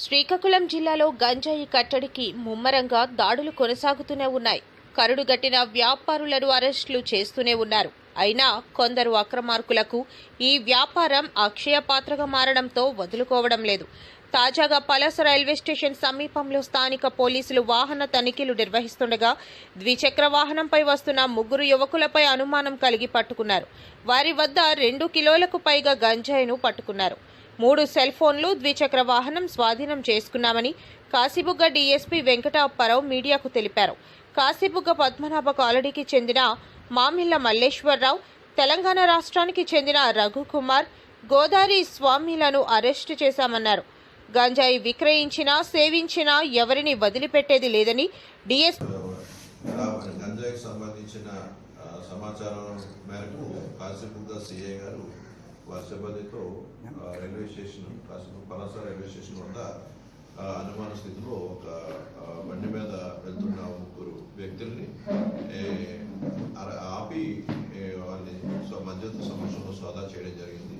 శ్రీకాకుళం జిల్లాలో గంజాయి కట్టడికి ముమ్మరంగా దాడులు కొనసాగుతూనే ఉన్నాయి. కరుడుగట్టిన వ్యాపారులను అరెస్టులు చేస్తూనే ఉన్నారు. అయినా కొందరు అక్రమార్కులకు ఈ వ్యాపారం అక్షయ పాత్రగా మారడంతో వదులుకోవడం లేదు. తాజాగా పలాస రైల్వే స్టేషన్ సమీపంలో స్థానిక పోలీసులు వాహన తనిఖీలు నిర్వహిస్తుండగా ద్విచక్ర వాహనంపై వస్తున్న ముగ్గురు యువకులపై అనుమానం కలిగి పట్టుకున్నారు. వారి వద్ద రెండు కిలోలకు పైగా గంజాయిను పట్టుకున్నారు. మూడు సెల్ ఫోన్లు ద్విచక్ర వాహనం స్వాధీనం చేసుకున్నామని కాశీబుగ్గ డీఎస్పీ వెంకటాపరావు మీడియాకు తెలిపారు. కాశీబుగ్గ పద్మనాభ కాలనీకి చెందిన మామిళ్ళ మల్లేశ్వరరావు తెలంగాణ రాష్ట్రానికి చెందిన రఘుకుమార్ గోదారి స్వామిలను అరెస్టు చేశామన్నారు. గంజాయి విక్రయించినా సేవించినా ఎవరిని వదిలిపెట్టేది లేదని డీఎస్పీ గంజాయికి సంబంధించిన సమాచారం మేరకు కాశీబుగ్గ సిఐ గారు వారి సిబ్బందితో railway station Palasa railway station వద్ద అనుమాన స్థితిలో ఒక బండి మీద వెళ్తున్న ముగ్గురు వ్యక్తుల్ని ఆపి వాళ్ళని సో- మధ్యవర్తి సమక్షంలో సోదా చేయడం జరిగింది.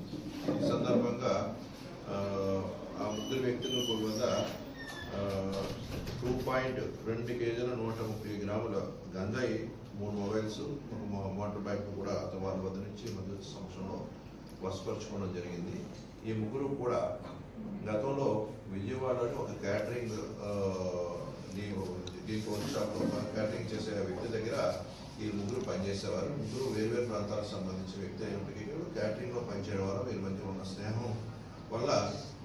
ఈ సందర్భంగా ఆ, ముగ్గురు వ్యక్తుల వద్ద టూ పాయింట్ రెండు కేజీల నూట ముప్పై గ్రాముల గంజాయి మూడు మొబైల్స్ ఒక మోటార్ బైక్ కూడా అతని వాళ్ళ వద్ద నుంచి మధ్య సంవత్సరంలో వసపరచుకోవడం జరిగింది. ఈ ముగ్గురు కూడా గతంలో విజయవాడలో ఒక క్యాటరింగ్ దీనికి వర్క్షాప్లో క్యాటరింగ్ చేసే వ్యక్తి దగ్గర ఈ ముగ్గురు పనిచేసేవారు. ముగ్గురు వేర్వేరు ప్రాంతాలకు సంబంధించిన వ్యక్తి అయినప్పటికీ క్యాటరింగ్లో పనిచేయడం వల్ల వీరి మధ్య ఉన్న స్నేహం వల్ల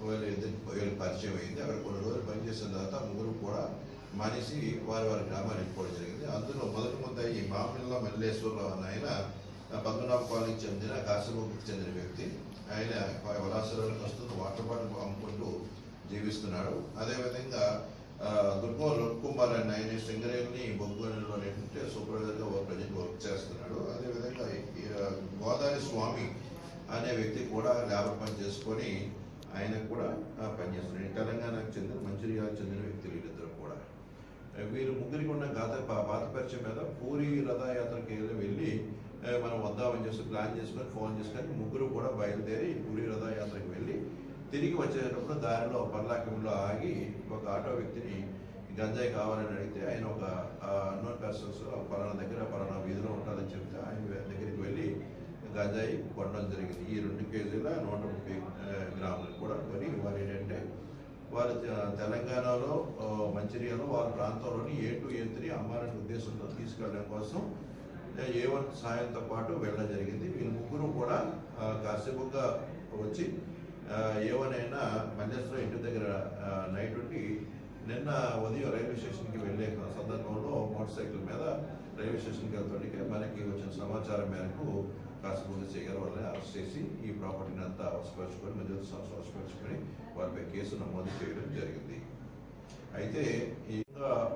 వీళ్ళు వీళ్ళు పరిచయం అయింది. అక్కడ కొన్ని రోజులు పనిచేసిన తర్వాత ముగ్గురు కూడా మానేసి వారి వారి గ్రామానికి పోవడం జరిగింది. అందులో మొదటి ముందు ఈ మామిళ్ళ మల్లేశ్వరరావు అని ఆయన పద్మనాభ కాలనీకి చెందిన కాశీబాబుకి చెందిన వ్యక్తి. ఆయన వలాసరాలకు వస్తున్న వాటర్ బాటిల్ అమ్ముకుంటూ జీవిస్తున్నాడు. అదేవిధంగా దుర్గం కుమార్ అనే ఆయన సింగరేణిని బొగ్గులో ఏంటంటే సూపర్వైజర్గా ప్రజెంట్ వర్క్ చేస్తున్నాడు. అదేవిధంగా గోదావరి స్వామి అనే వ్యక్తి కూడా లేబర్ పని చేసుకొని ఆయన కూడా పనిచేస్తున్నాడు తెలంగాణకు చెందిన మంచిర్యాలకు చెందిన వ్యక్తులు వీళ్ళిద్దరు కూడా. వీరు ముగ్గురికి ఉన్న గాత పాత పరిచయం మీద పూరి రథయాత్రకి వెళ్ళి చేసి ప్లాన్ చేసుకొని ఫోన్ చేసుకొని ముగ్గురు కూడా బయలుదేరి పూరి రథయాత్రకు వెళ్ళి తిరిగి వచ్చేటప్పుడు దారిలో పర్లాకంలో ఆగి ఒక ఆటో వ్యక్తిని గంజాయి కావాలని అడిగితే ఆయన ఒక అన్నోన్ పర్సన్స్ పలానా దగ్గర పలానా వీధిలో ఉంటుందని చెప్తే ఆయన దగ్గరికి వెళ్ళి గంజాయి కొనడం జరిగింది. ఈ రెండు కేజీల నూట ముప్పై గ్రాములు కూడా కొని వారు ఏంటంటే వారు తెలంగాణలో మంచిర్యాలో వారి ప్రాంతంలోని ఏ టు ఏ త్రీ అమ్మాలనే ఉద్దేశంతో తీసుకెళ్ళడం కోసం ఏ వన్ సాయంతో పాటు వెళ్ళడం జరిగింది. వీళ్ళు ముగ్గురు కూడా కాసేపుగా వచ్చి ఏ వన్ అయినా మల్లేశ్వరం ఇంటి దగ్గర నైట్ ఉండి నిన్న ఉదయం రైల్వే స్టేషన్కి వెళ్ళే సందర్భంలో మోటార్ సైకిల్ మీద రైల్వే స్టేషన్కి వెళ్తుంటే మనకి వచ్చిన సమాచారం మేరకు కాసేపు చేయగల వాళ్ళని అరెస్ట్ చేసి ఈ ప్రాపర్టీని అంతా వసపరుచుకొని మధ్య వసపరుచుకొని వారిపై కేసు నమోదు చేయడం జరిగింది. అయితే ఈ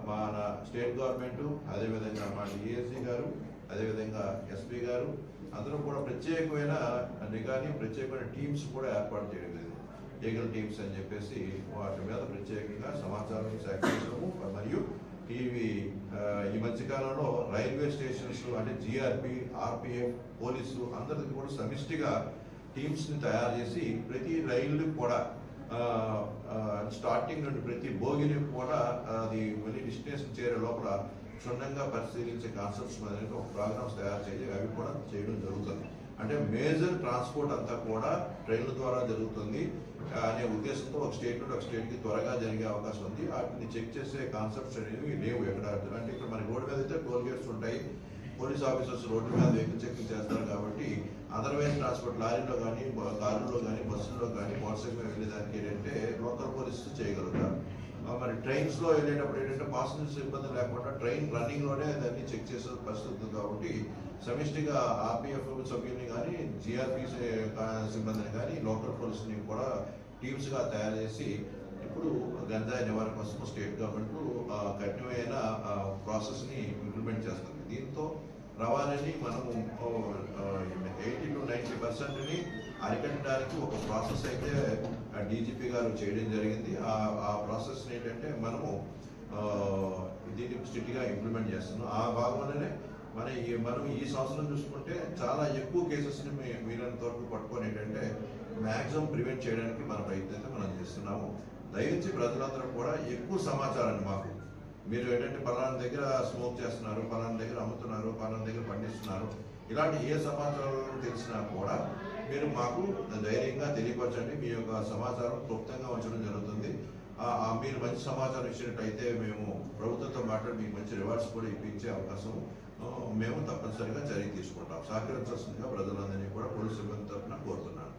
మన స్టేట్ గవర్నమెంట్ అదేవిధంగా మా డిఎస్సి గారు అదేవిధంగా ఎస్పీ గారు అందరూ కూడా ప్రత్యేకమైన నిఘాని ప్రత్యేకమైన టీమ్స్ కూడా ఏర్పాటు చేయడం లేదు. లీగల్ టీమ్స్ అని చెప్పేసి వాటి మీద ప్రత్యేకంగా సమాచారం సేకరించడము మరియు ఇవి ఈ మధ్యకాలంలో రైల్వే స్టేషన్స్ అంటే జిఆర్పి ఆర్పిఎఫ్ పోలీసు అందరికి కూడా సమిష్టిగా టీమ్స్ని తయారు చేసి ప్రతి రైలు కూడా స్టార్టింగ్ నుండి ప్రతి భోగిని కూడా అది మళ్ళీ డెస్టినేషన్ చేరే లోపల క్షుణ్ణంగా పరిశీలించే కాన్సెప్ట్స్ మీద ఒక ప్రోగ్రామ్స్ తయారు చేసి అవి కూడా చేయడం జరుగుతుంది. అంటే మేజర్ ట్రాన్స్పోర్ట్ అంతా కూడా ట్రైన్ల ద్వారా జరుగుతుంది అనే ఉద్దేశంతో ఒక స్టేట్ నుండి ఒక స్టేట్కి త్వరగా జరిగే అవకాశం ఉంది. వాటిని చెక్ చేసే కాన్సెప్ట్స్ అనేవి లేవు ఎక్కడ అంటే ఇక్కడ మన రోడ్డు మీద అయితే టోల్ గేట్స్ ఉంటాయి. పోలీస్ ఆఫీసర్స్ రోడ్డు మీద వెహికల్ చెకింగ్ చేస్తారు కాబట్టి అదర్వైజ్ ట్రాన్స్పోర్ట్ లారీలో కానీ కారులో కానీ బస్సుల్లో కానీ మోటార్ సైకిల్ వెళ్ళేదానికి ఏంటంటే లోకల్ పోలీస్ చేయగలుగుతారు. మరి ట్రైన్స్లో వెళ్ళేటప్పుడు ఏంటంటే పాసెంజర్స్ ఇబ్బంది లేకుండా ట్రైన్ రన్నింగ్లోనే దాన్ని చెక్ చేసే పరిస్థితి కాబట్టి సమిష్టిగా ఆర్పిఎఫ్ సభ్యుల్ని కానీ జిఆర్పి సిబ్బందిని కానీ లోకల్ పోలీసుని కూడా టీమ్స్గా తయారు చేసి ఇప్పుడు గంజాయి నివారణ కోసం స్టేట్ గవర్నమెంట్ ఆ, కఠినమైన ప్రాసెస్ని ఇంప్లిమెంట్ చేస్తుంది. దీంతో రవాణాని మనము ఎయిటీ టు నైంటీ పర్సెంట్ని అరికట్టడానికి ఒక ప్రాసెస్ అయితే డీజీపీ గారు చేయడం జరిగింది. ఆ ఆ ప్రాసెస్ ఏంటంటే మనము దీన్ని స్ట్రిక్ట్గా ఇంప్లిమెంట్ చేస్తున్నాం. ఆ భాగంలోనే మన ఈ మనం ఈ సంవత్సరం చూసుకుంటే చాలా ఎక్కువ కేసెస్ని మీరంత వరకు పట్టుకొని ఏంటంటే మ్యాక్సిమం ప్రివెంట్ చేయడానికి మన ప్రయత్నం అయితే మనం చేస్తున్నాము. దయచేసి ప్రజలందరూ కూడా ఎక్కువ సమాచారాన్ని మాకు మీరు ఏంటంటే పలానా దగ్గర స్మోక్ చేస్తున్నారు పలానా దగ్గర అమ్ముతున్నారు పలానా దగ్గర పండిస్తున్నారు ఇలాంటి ఏ సమాచారం తెలిసినా కూడా మీరు మాకు ధైర్యంగా తెలియపరచండి మీ యొక్క సమాచారం క్లుప్తంగా ఉంచడం జరుగుతుంది. మీరు మంచి సమాచారం ఇచ్చినట్టయితే మేము ప్రభుత్వంతో మాట్లాడి మీకు మంచి రివార్డ్స్ కూడా ఇప్పించే అవకాశం మేము తప్పనిసరిగా చర్య తీసుకుంటాం. సహకరించాల్సిందిగా ప్రజలందరినీ కూడా పోలీసు సిబ్బంది తరఫున కోరుతున్నాను.